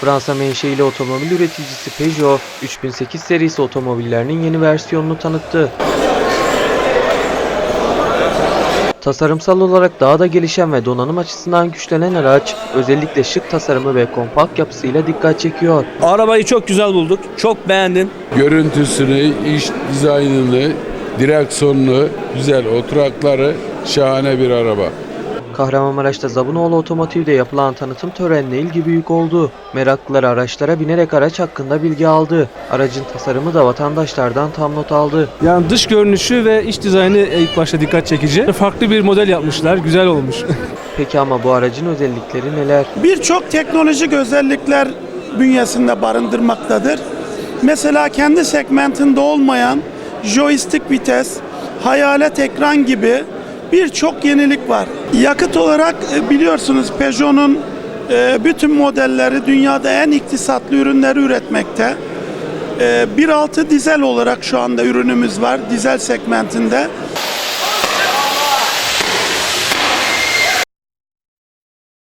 Fransa menşeili otomobil üreticisi Peugeot, 3008 serisi otomobillerinin yeni versiyonunu tanıttı. Tasarımsal olarak daha da gelişen ve donanım açısından güçlenen araç, özellikle şık tasarımı ve kompakt yapısıyla dikkat çekiyor. Arabayı çok güzel bulduk. Çok beğendim. Görüntüsünü, iş dizaynını, direksiyonunu, güzel oturakları şahane bir araba. Kahramanmaraş'ta Zabunoğlu Otomotiv'de yapılan tanıtım törenine ilgi büyük oldu. Meraklılar araçlara binerek araç hakkında bilgi aldı. Aracın tasarımı da vatandaşlardan tam not aldı. Yani dış görünüşü ve iç dizaynı ilk başta dikkat çekici. Farklı bir model yapmışlar, güzel olmuş. Peki ama bu aracın özellikleri neler? birçok teknolojik özellikler bünyesinde barındırmaktadır. Mesela kendi segmentinde olmayan joystick vites, hayalet ekran gibi birçok yenilik var. Yakıt olarak e, biliyorsunuz Peugeot'un e, bütün modelleri dünyada en iktisatlı ürünleri üretmekte. E, 1.6 dizel olarak şu anda ürünümüz var dizel segmentinde.